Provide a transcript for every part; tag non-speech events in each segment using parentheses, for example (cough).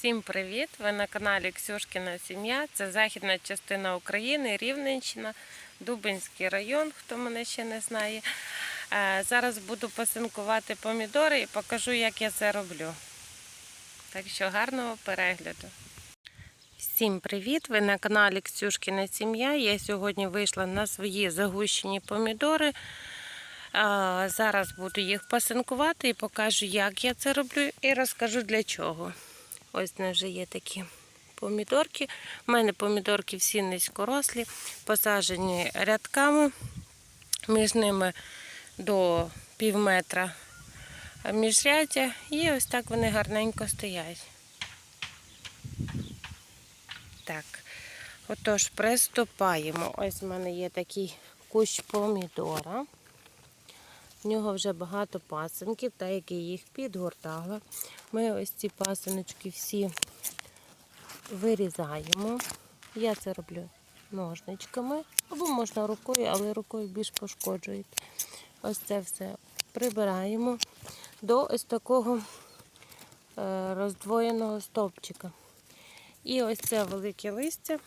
Всім привіт! Ви на каналі Ксюшкіна Сім'я. Це західна частина України, Рівненщина, Дубинський район, хто мене ще не знає. Е, Зараз буду пасинкувати помідори і покажу, як я це роблю. Так що гарного перегляду. Всім привіт! Ви на каналі Ксюшкіна Сім'я. Я сьогодні вийшла на свої загущені помідори. Зараз буду їх пасинкувати і покажу, як я це роблю, і розкажу для чого. Ось в нас вже є такі помідорки. У мене помідорки всі низькорослі, посаджені рядками, між ними до пів метра міжряддя, і ось так вони гарненько стоять. Так, отож, приступаємо. Ось в мене є такий кущ помідора. В нього вже багато пасинків, так як я їх підгортала. Ми ось ці пасиночки всі вирізаємо. Я це роблю ножничками, або можна рукою, але рукою більш пошкоджують. Ось це все прибираємо до ось такого е, роздвоєного стовпчика. І ось це велике листя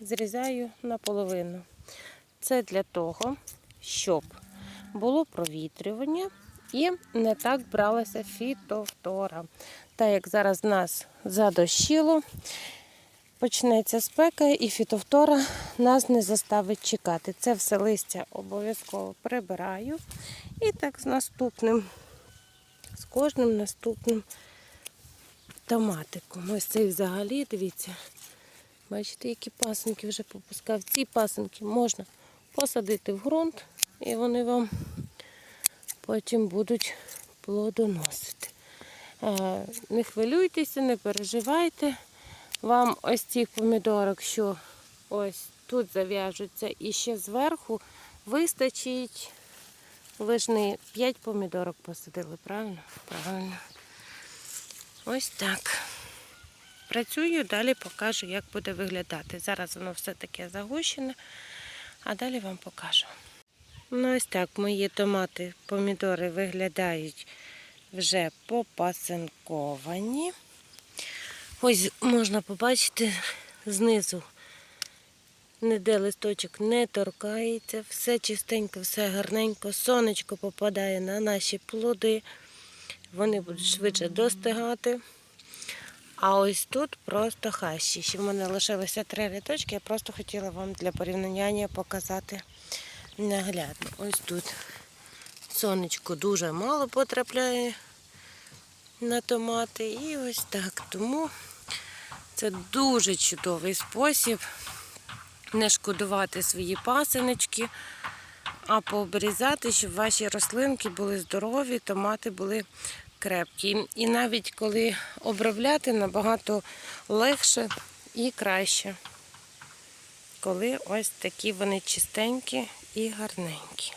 зрізаю наполовину. Це для того, щоб було провітрювання і не так бралася фітофтора. Так як зараз нас задощило, почнеться спека і фітофтора нас не заставить чекати. Це все листя обов'язково прибираю. І так з наступним, з кожним наступним томатиком. Ось цей взагалі, дивіться, бачите, які пасенки вже попускав. Ці пасенки можна посадити в ґрунт, і вони вам потім будуть плодоносити. Е, Не хвилюйтеся, не переживайте. Вам ось цих помідорок, що ось тут зав'яжуться і ще зверху вистачить. Ви ж не 5 помідорок посадили, правильно? Правильно. Ось так. Працюю, далі покажу, як буде виглядати. Зараз воно все таке загущене, а далі вам покажу. Ну, ось так мої томати, помідори виглядають вже попасинковані. Ось можна побачити знизу, ніде листочок не торкається, все чистенько, все гарненько, сонечко попадає на наші плоди. Вони будуть швидше достигати. А ось тут просто хащі. Ще в мене лишилося три рядочки, я просто хотіла вам для порівняння показати наглядно. Ось тут сонечко дуже мало потрапляє на томати. І ось так. Тому це дуже чудовий спосіб не шкодувати свої пасиночки, а пообрізати, щоб ваші рослинки були здорові, томати були крепкі. І навіть коли обробляти набагато легше і краще. Коли ось такі вони чистенькі і гарненькі.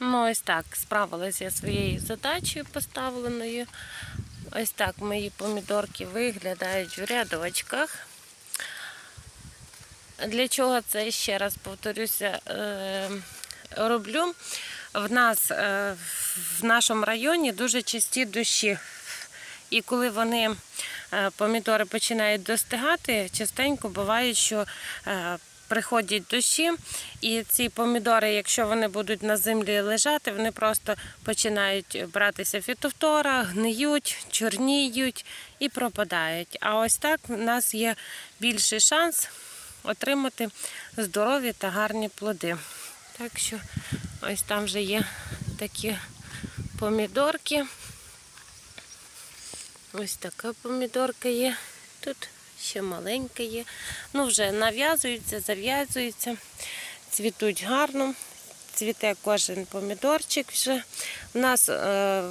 Ну, ось так, справилася я своєю задачею поставленою. Ось так мої помідорки виглядають в рядочках. Для чого це ще раз повторюся, е, роблю? В нас е, в нашому районі дуже часті дощі. І коли вони е, помідори починають достигати, частенько буває, що приходять дощі, і ці помідори, якщо вони будуть на землі лежати, вони просто починають братися фітофтора, гниють, чорніють і пропадають. А ось так у нас є більший шанс отримати здорові та гарні плоди. Так що ось там вже є такі помідорки. Ось така помідорка є. Тут ще маленька є. Ну, вже нав'язуються, зав'язуються, цвітуть гарно. Цвіте кожен помідорчик вже. У нас е,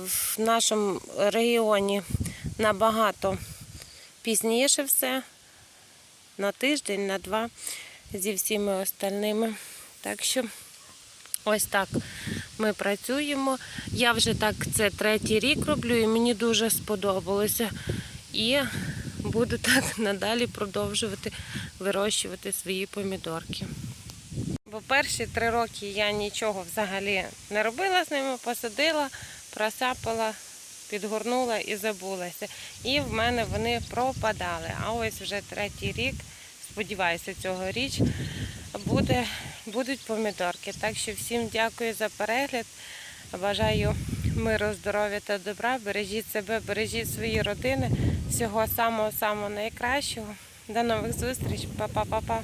в нашому регіоні набагато пізніше все. На тиждень, на два зі всіми остальними. Так що ось так ми працюємо. Я вже так це третій рік роблю і мені дуже сподобалося. І буду так (laughs) надалі продовжувати вирощувати свої помідорки. Бо перші три роки я нічого взагалі не робила з ними, посадила, просапала підгорнула і забулася. І в мене вони пропадали. А ось вже третій рік, сподіваюся, цьогоріч буде, будуть помідорки. Так що всім дякую за перегляд. Бажаю миру, здоров'я та добра. Бережіть себе, бережіть свої родини. Всього самого самого найкращого. До нових зустріч. Па-па-па-па.